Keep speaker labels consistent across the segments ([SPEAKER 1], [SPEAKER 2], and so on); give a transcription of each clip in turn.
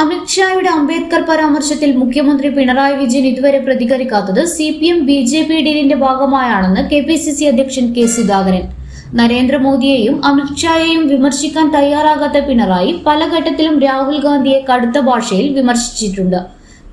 [SPEAKER 1] അമിത്ഷായുടെ അംബേദ്കർ പരാമർശത്തിൽ മുഖ്യമന്ത്രി പിണറായി വിജയൻ ഇതുവരെ പ്രതികരിക്കാത്തത് C P M B J P ഡീലിന്റെ ഭാഗമായാണെന്ന് കെ പി സി സി അധ്യക്ഷൻ കെ സുധാകരൻ. നരേന്ദ്രമോദിയെയും അമിത്ഷായെയും വിമർശിക്കാൻ തയ്യാറാകാത്ത പിണറായി പല ഘട്ടത്തിലും രാഹുൽ ഗാന്ധിയെ കടുത്ത ഭാഷയിൽ വിമർശിച്ചിട്ടുണ്ട്.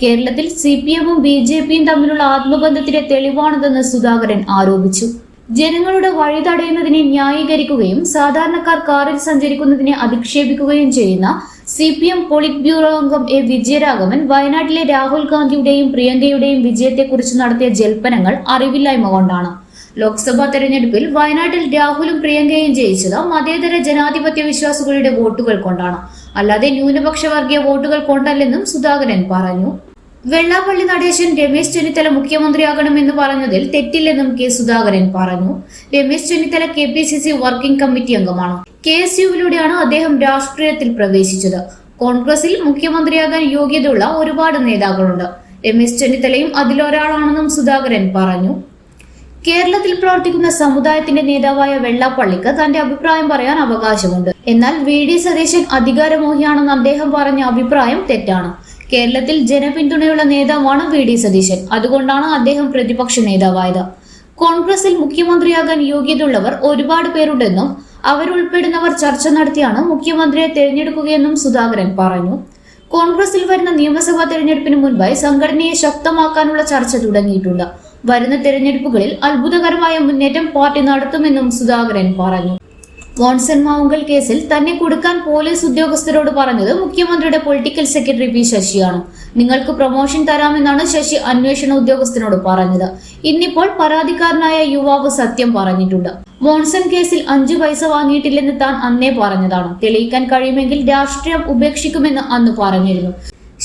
[SPEAKER 1] കേരളത്തിൽ സി പി എമ്മും ബി ജെ പിയും തമ്മിലുള്ള ആത്മബന്ധത്തിന്റെ തെളിവാണിതെന്ന് സുധാകരൻ ആരോപിച്ചു. ജനങ്ങളുടെ വഴി തടയുന്നതിനെ ന്യായീകരിക്കുകയും സാധാരണക്കാർ കാറിൽ സഞ്ചരിക്കുന്നതിനെ അധിക്ഷേപിക്കുകയും ചെയ്യുന്ന C P M polit bureau അംഗം എ വിജയരാഘവൻ വയനാട്ടിലെ രാഹുൽ ഗാന്ധിയുടെയും പ്രിയങ്കയുടെയും വിജയത്തെക്കുറിച്ച് നടത്തിയ ജൽപ്പനങ്ങൾ അറിവില്ലായ്മ കൊണ്ടാണ്. ലോക്സഭാ തെരഞ്ഞെടുപ്പിൽ വയനാട്ടിൽ രാഹുലും പ്രിയങ്കയും ജയിച്ചത് മതേതര ജനാധിപത്യ വിശ്വാസികളുടെ വോട്ടുകൾ കൊണ്ടാണ്. അല്ലാതെ ന്യൂനപക്ഷ വർഗീയ വോട്ടുകൾ കൊണ്ടല്ലെന്നും സുധാകരൻ പറഞ്ഞു. വെള്ളാപ്പള്ളി നടേശൻ രമേശ് ചെന്നിത്തല മുഖ്യമന്ത്രിയാകണമെന്ന് പറഞ്ഞതിൽ തെറ്റില്ലെന്നും കെ സുധാകരൻ പറഞ്ഞു. Ramesh Chennithala K P C C working committee അംഗമാണ്. കെ എസ് യുവിലൂടെയാണ് അദ്ദേഹം രാഷ്ട്രീയത്തിൽ പ്രവേശിച്ചത്. കോൺഗ്രസിൽ മുഖ്യമന്ത്രിയാകാൻ യോഗ്യതയുള്ള ഒരുപാട് നേതാക്കളുണ്ട്. രമേശ് ചെന്നിത്തലയും അതിലൊരാളാണെന്നും സുധാകരൻ പറഞ്ഞു. കേരളത്തിൽ പ്രവർത്തിക്കുന്ന സമുദായത്തിന്റെ നേതാവായ വെള്ളാപ്പള്ളിക്ക് തന്റെ അഭിപ്രായം പറയാൻ അവകാശമുണ്ട്. എന്നാൽ വി. ഡി. സതീശൻ അധികാരമോഹിയാണെന്ന് അദ്ദേഹം പറഞ്ഞ അഭിപ്രായം തെറ്റാണ്. കേരളത്തിൽ ജനപിന്തുണയുള്ള നേതാവാണ് വി ഡി സതീശൻ. അതുകൊണ്ടാണ് അദ്ദേഹം പ്രതിപക്ഷ നേതാവായത്. കോൺഗ്രസിൽ മുഖ്യമന്ത്രിയാകാൻ യോഗ്യതയുള്ളവർ ഒരുപാട് പേരുണ്ടെന്നും അവരുൾപ്പെടുന്നവർ ചർച്ച നടത്തിയാണ് മുഖ്യമന്ത്രിയെ തിരഞ്ഞെടുക്കുകയെന്നും സുധാകരൻ പറഞ്ഞു. കോൺഗ്രസിൽ വരുന്ന നിയമസഭാ തെരഞ്ഞെടുപ്പിന് മുൻപായി സംഘടനയെ ശക്തമാക്കാനുള്ള ചർച്ച തുടങ്ങിയിട്ടുണ്ട്. വരുന്ന തെരഞ്ഞെടുപ്പുകളിൽ അത്ഭുതകരമായ മുന്നേറ്റം പാർട്ടി നടത്തുമെന്നും സുധാകരൻ പറഞ്ഞു. മോൺസൺ മാവുങ്കൽ കേസിൽ തന്നെ കൊടുക്കാൻ പോലീസ് ഉദ്യോഗസ്ഥരോട് പറഞ്ഞത് മുഖ്യമന്ത്രിയുടെ പൊളിറ്റിക്കൽ സെക്രട്ടറി പി ശശിയാണ്. നിങ്ങൾക്ക് പ്രൊമോഷൻ തരാമെന്നാണ് ശശി അന്വേഷണ ഉദ്യോഗസ്ഥനോട് പറഞ്ഞത്. ഇന്നിപ്പോൾ പരാതിക്കാരനായ യുവാവ് സത്യം പറഞ്ഞിട്ടുണ്ട്. മോൺസൺ കേസിൽ അഞ്ചു പൈസ വാങ്ങിയിട്ടില്ലെന്ന് താൻ അന്നേ പറഞ്ഞതാണ്. തെളിയിക്കാൻ കഴിയുമെങ്കിൽ രാഷ്ട്രീയം ഉപേക്ഷിക്കുമെന്ന് അന്ന് പറഞ്ഞിരുന്നു.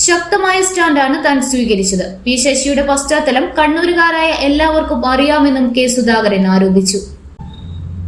[SPEAKER 1] ശക്തമായ സ്റ്റാൻഡാണ് താൻ സ്വീകരിച്ചത്. പി ശശിയുടെ പശ്ചാത്തലം കണ്ണൂരുകാരായ എല്ലാവർക്കും അറിയാമെന്നും കെ സുധാകരൻ ആരോപിച്ചു.